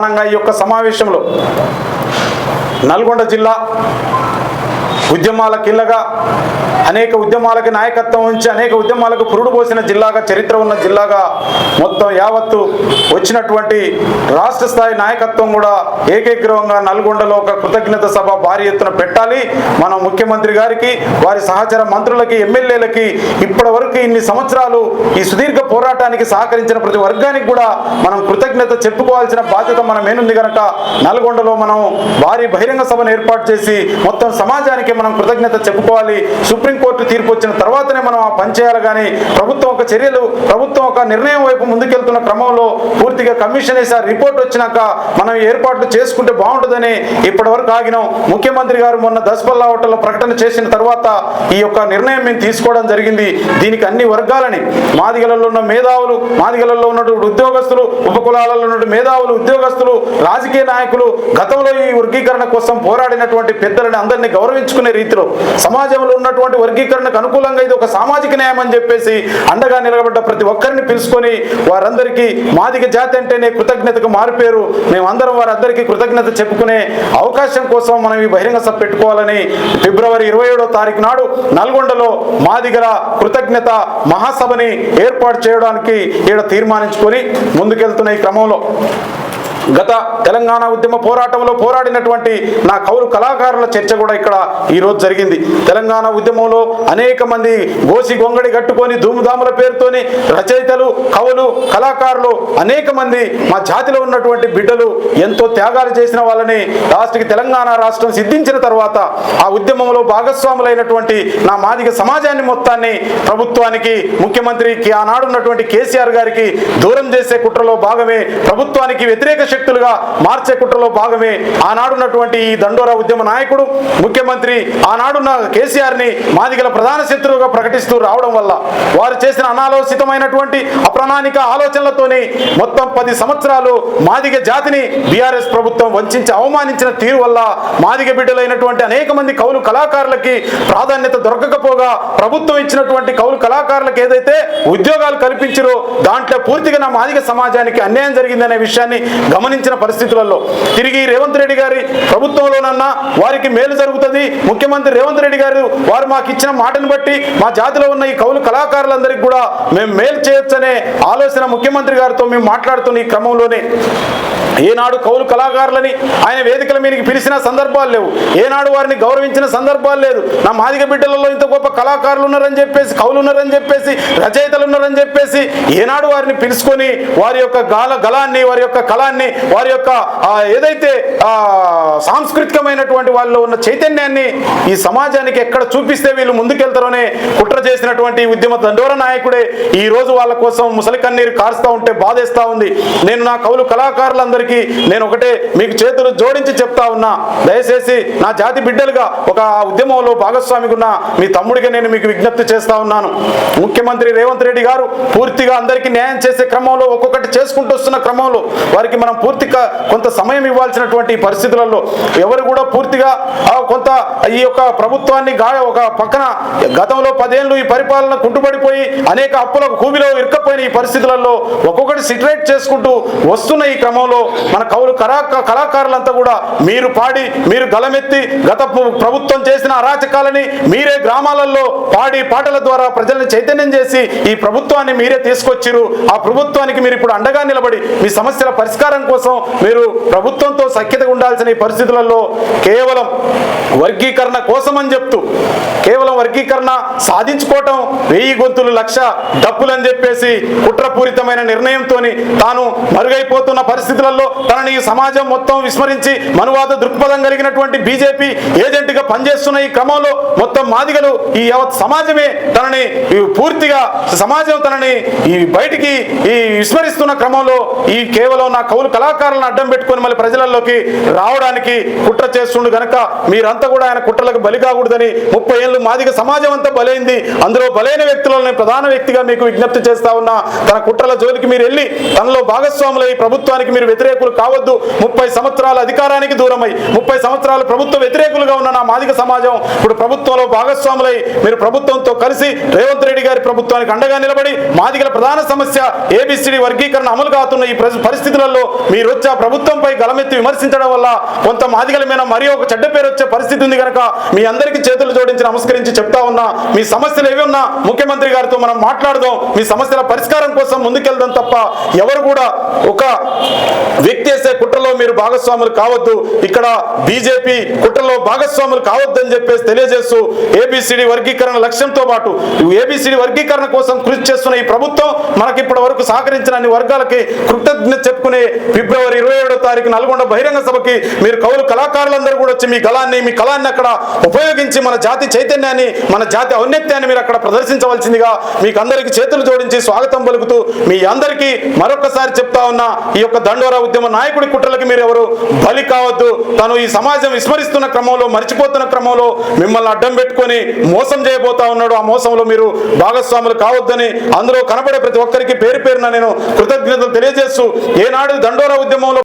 ఈ యొక్క సమావేశంలో నల్గొండ జిల్లా ఉద్యమాల కిల్లగా అనేక ఉద్యమాలకి నాయకత్వం ఉంచి అనేక ఉద్యమాలకు పురుడు పోసిన జిల్లాగా చరిత్ర ఉన్న జిల్లాగా మొత్తం యావత్తు వచ్చినటువంటి రాష్ట్ర స్థాయి నాయకత్వం కూడా ఏకగ్రీవంగా నల్గొండలో ఒక కృతజ్ఞత సభ భారీ ఎత్తున పెట్టాలి. మనం ముఖ్యమంత్రి గారికి వారి సహచర మంత్రులకి ఎమ్మెల్యేలకి ఇప్పటి వరకు ఇన్ని సంవత్సరాలు ఈ సుదీర్ఘ పోరాటానికి సహకరించిన ప్రతి వర్గానికి కూడా మనం కృతజ్ఞత చెప్పుకోవాల్సిన బాధ్యత మన మేనుంది కనుక నల్గొండలో మనం భారీ బహిరంగ సభను ఏర్పాటు చేసి మొత్తం సమాజానికి మనం కృతజ్ఞత చెప్పుకోవాలి. సుప్రీంకోర్టు తీర్పు వచ్చిన తర్వాతనే మనం ఆ పని చేయాలి. కానీ ప్రభుత్వం ఒక చర్యలు ప్రభుత్వం ఒక నిర్ణయం వైపు ముందుకెళ్తున్న క్రమంలో పూర్తిగా కమిషన్ వేసారి రిపోర్ట్ వచ్చినాక మనం ఏర్పాట్లు చేసుకుంటే బాగుంటుందని ఇప్పటి వరకు ఆగినాం. ముఖ్యమంత్రి గారు మొన్న దసపల్లా హోటల్లో ప్రకటన చేసిన తర్వాత ఈ యొక్క నిర్ణయం మేము తీసుకోవడం జరిగింది. దీనికి అన్ని వర్గాలని మాదిగలలో ఉన్న మేధావులు మాదిగలలో ఉన్నటువంటి ఉద్యోగస్తులు ఉపకులాలలో ఉన్న మేధావులు ఉద్యోగస్తులు రాజకీయ నాయకులు గతంలో ఈ వర్గీకరణ కోసం పోరాడినటువంటి పెద్దలని అందరినీ గౌరవించుకునే రీతిలో సమాజంలో ఉన్నటువంటి వర్గీకరణకు అనుకూలంగా ఇది ఒక సామాజిక న్యాయం అని చెప్పేసి అండగా నిలబడ్డ ప్రతి ఒక్కరిని పిలుచుకొని వారందరికీ మాదిగ జాతి అంటేనే కృతజ్ఞతకు మారిపోయారు మేమందరం వారందరికీ కృతజ్ఞత చెప్పుకునే అవకాశం కోసం మనం ఈ బహిరంగ సభ పెట్టుకోవాలని ఫిబ్రవరి ఇరవై ఏడో తారీఖు నాడు నల్గొండలో మాదిగల కృతజ్ఞత మహాసభని ఏర్పాటు చేయడానికి ఈడ తీర్మానించుకొని ముందుకెళ్తున్న ఈ క్రమంలో గత తెలంగాణ ఉద్యమ పోరాటంలో పోరాడినటువంటి నా కౌలు కళాకారుల చర్చ కూడా ఇక్కడ ఈరోజు జరిగింది. తెలంగాణ ఉద్యమంలో అనేక మంది గోసి గొంగడి కట్టుకొని ధూముధాముల పేరుతోని రచయితలు కవులు కళాకారులు అనేక మంది మా జాతిలో ఉన్నటువంటి బిడ్డలు ఎంతో త్యాగాలు చేసిన వాళ్ళని లాస్ట్కి తెలంగాణ రాష్ట్రం సిద్ధించిన తర్వాత ఆ ఉద్యమంలో భాగస్వాములైనటువంటి నా మాదిగ సమాజాన్ని మొత్తాన్ని ప్రభుత్వానికి ముఖ్యమంత్రికి ఆనాడు ఉన్నటువంటి కేసీఆర్ గారికి దూరం చేసే కుట్రలో భాగమే ప్రభుత్వానికి వ్యతిరేక శక్తి శక్తులుగా మార్చే కుట్రలో భాగమే ఆనాడున్నటువంటి ఈ దండోరా ఉద్యమ నాయకుడు. ముఖ్యమంత్రి ఆనాడున్న కేసీఆర్ని మాదిగల ప్రధాన శత్రువుగా ప్రకటిస్తూ రావడం వల్ల వారు చేసిన అనాలోచితమైనటువంటి అప్రణానిక ఆలోచనలతోని మొత్తం పది సంవత్సరాలు మాదిగ జాతిని బీఆర్ఎస్ ప్రభుత్వం వంచించి అవమానించిన తీరు వల్ల మాదిగ బిడ్డలైనటువంటి అనేక మంది కౌలు కళాకారులకి ప్రాధాన్యత దొరకకపోగా ప్రభుత్వం ఇచ్చినటువంటి కౌలు కళాకారులకు ఏదైతే ఉద్యోగాలు కల్పించారో దాంట్లో పూర్తిగా నా మాదిగ సమాజానికి అన్యాయం జరిగిందనే విషయాన్ని గమనించిన పరిస్థితులలో తిరిగి రేవంత్ రెడ్డి గారి ప్రభుత్వంలోనన్నా వారికి మేలు జరుగుతుంది. ముఖ్యమంత్రి రేవంత్ రెడ్డి గారు వారు మాకు ఇచ్చిన మాటను బట్టి మా జాతిలో ఉన్న ఈ కౌలు కళాకారులందరికీ కూడా మేము మేలు చేయొచ్చనే ఆలోచన ముఖ్యమంత్రి గారితో మేము మాట్లాడుతున్న ఈ క్రమంలోనే. ఏనాడు కౌలు కళాకారులని ఆయన వేదికల మీదకి పిలిచిన సందర్భాలు లేవు. ఏనాడు వారిని గౌరవించిన సందర్భాలు లేదు. నా మాదిగ బిడ్డలలో ఇంత గొప్ప కళాకారులు ఉన్నారని చెప్పేసి కవులు ఉన్నారని చెప్పేసి రచయితలు ఉన్నారని చెప్పేసి ఏనాడు వారిని పిలుచుకొని వారి యొక్క గాల గలాన్ని వారి యొక్క కళాన్ని వారి యొక్క ఏదైతే సాంస్కృతికమైనటువంటి వాళ్ళలో ఉన్న చైతన్యాన్ని ఈ సమాజానికి ఎక్కడ చూపిస్తే వీళ్ళు ముందుకెళ్తారనే కుట్ర చేసినటువంటి ఉద్యమ దండోర నాయకుడే ఈ రోజు వాళ్ళ కోసం ముసలి కన్నీరు కారుస్తూ ఉంటే బాధేస్తా ఉంది. నేను నా కవులు అందరికీ నేను ఒకటే మీకు చేతులు జోడించి చెప్తా ఉన్నా. దయచేసి నా జాతి బిడ్డలుగా ఒక ఉద్యమంలో భాగస్వామికున్న మీ తమ్ముడిగా నేను మీకు విజ్ఞప్తి చేస్తా ఉన్నాను. ముఖ్యమంత్రి రేవంత్ రెడ్డి గారు పూర్తిగా అందరికీ న్యాయం చేసే క్రమంలో ఒక్కొక్కటి చేసుకుంటూ వస్తున్న క్రమంలో వారికి మనం పూర్తిగా కొంత సమయం ఇవ్వాల్సినటువంటి పరిస్థితులలో ఎవరు కూడా పూర్తిగా ఆ, కొంత ఈ యొక్క ప్రభుత్వాన్ని గాయ ఒక పక్కన గతంలో పదేళ్ళు ఈ పరిపాలన కుంటుపడిపోయి అనేక అప్పులకు కూబిలో ఇరుక్కపోయిన ఈ పరిస్థితులలో ఒక్కొక్కటి సిటరేట్ చేసుకుంటూ వస్తున్న ఈ క్రమంలో మన కవులు కళా కళాకారులంతా కూడా మీరు పాడి మీరు గలమెత్తి గత ప్రభుత్వం చేసిన అరాచకాలని మీరే గ్రామాలలో పాడి పాటల ద్వారా ప్రజల్ని చైతన్యం చేసి ఈ ప్రభుత్వాన్ని మీరే తీసుకొచ్చిరు. ఆ ప్రభుత్వానికి మీరు ఇప్పుడు అండగా నిలబడి మీ సమస్యల పరిష్కారం కోసం మీరు ప్రభుత్వంతో సఖ్యత ఉండాల్సిన ఈ పరిస్థితులలో కేవలం వర్గీకరణ కోసం అని చెప్తూ కేవలం వర్గీకరణ సాధించుకోవటం వెయ్యి గొంతులు లక్ష డబ్బులని చెప్పేసి కుట్రపూరితమైన నిర్ణయంతో తాను మరుగైపోతున్న పరిస్థితులలో తనని ఈ సమాజం మొత్తం విస్మరించి మనువాద దృక్పథం కలిగినటువంటి బీజేపీ ఏజెంట్గా పనిచేస్తున్న ఈ క్రమంలో మొత్తం మాదిగలు ఈ యావత్ సమాజమే తనని పూర్తిగా సమాజం తనని ఈ బయటికి ఈ విస్మరిస్తున్న క్రమంలో ఈ కేవలం నా కౌలు కళాకారులను అడ్డం పెట్టుకొని మళ్ళీ ప్రజలలోకి రావడానికి కుట్ర చేస్తుండు గనక మీరంతా కూడా ఆయన కుట్రలకు బలి కాకూడదని ముప్పై ఏళ్ళు మాదిగ సమాజం అంతా బలైంది. అందులో బలైన వ్యక్తులను ప్రధాన వ్యక్తిగా మీకు విజ్ఞప్తి చేస్తా ఉన్నా. తన కుట్రల జోలికి మీరు వెళ్ళి తనలో భాగస్వాములై ప్రభుత్వానికి మీరు వ్యతిరేక వ్యతిరేకులు కావద్దు. ముప్పై సంవత్సరాల అధికారానికి దూరమై ముప్పై సంవత్సరాలు ప్రభుత్వ వ్యతిరేకులుగా ఉన్న నా మాదిక సమాజం ఇప్పుడు ప్రభుత్వంలో భాగస్వాములై మీరు ప్రభుత్వంతో కలిసి రేవంత్ రెడ్డి గారి ప్రభుత్వానికి అండగా నిలబడి మాదిగల ప్రధాన సమస్య ఏబిసిడి వర్గీకరణ అమలు కాతున్న ఈ పరిస్థితులలో మీరు వచ్చే ప్రభుత్వంపై గలమెత్తి విమర్శించడం వల్ల కొంత మాదిగల మీద మరీ ఒక చెడ్డ పేరు వచ్చే పరిస్థితి ఉంది కనుక మీ అందరికీ చేతులు జోడించి నమస్కరించి చెప్తా ఉన్నా మీ సమస్యలు ఏవి ఉన్నా ముఖ్యమంత్రి గారితో మనం మాట్లాడదాం. మీ సమస్యల పరిష్కారం కోసం ముందుకెళ్దాం తప్ప ఎవరు కూడా ఒక వ్యక్తి వేసే మీరు భాగస్వాములు కావద్దు. ఇక్కడ బీజేపీ కుట్రలో భాగస్వాములు కావద్దని చెప్పేసి తెలియజేస్తూ ఏబిసిడి వర్గీకరణ లక్ష్యంతో పాటు ఏబిసిడి వర్గీకరణ కోసం కృషి చేస్తున్న ఈ ప్రభుత్వం మనకి ఇప్పటి వరకు సహకరించిన అన్ని వర్గాలకి కృతజ్ఞత చెప్పుకునే ఫిబ్రవరి ఇరవై ఏడో తారీఖు నల్గొండ బహిరంగ సభకి మీరు కవులు కళాకారులందరూ కూడా వచ్చి మీ గలాన్ని మీ కళాన్ని అక్కడ ఉపయోగించి మన జాతి చైతన్యాన్ని మన జాతి ఔన్నత్యాన్ని మీరు అక్కడ ప్రదర్శించవలసిందిగా మీకు అందరికీ చేతులు జోడించి స్వాగతం పలుకుతూ మీ అందరికీ మరొకసారి చెప్తా ఉన్న ఈ యొక్క దండోరా ఉద్యమ నాయకుడి కుట్రలకి మీరు ఎవరు బలి కావద్దు. తను ఈ సమాజం విస్మరిస్తున్న క్రమంలో మర్చిపోతున్న క్రమంలో మిమ్మల్ని అడ్డం పెట్టుకొని మోసం చేయబోతా ఉన్నాడు. ఆ మోసంలో మీరు భాగస్వాములు కావద్దని అందులో కనబడే ప్రతి ఒక్కరికి పేరు పేరున నేను కృతజ్ఞతలు తెలియజేస్తూ ఏనాడు దండోరా ఉద్యమంలో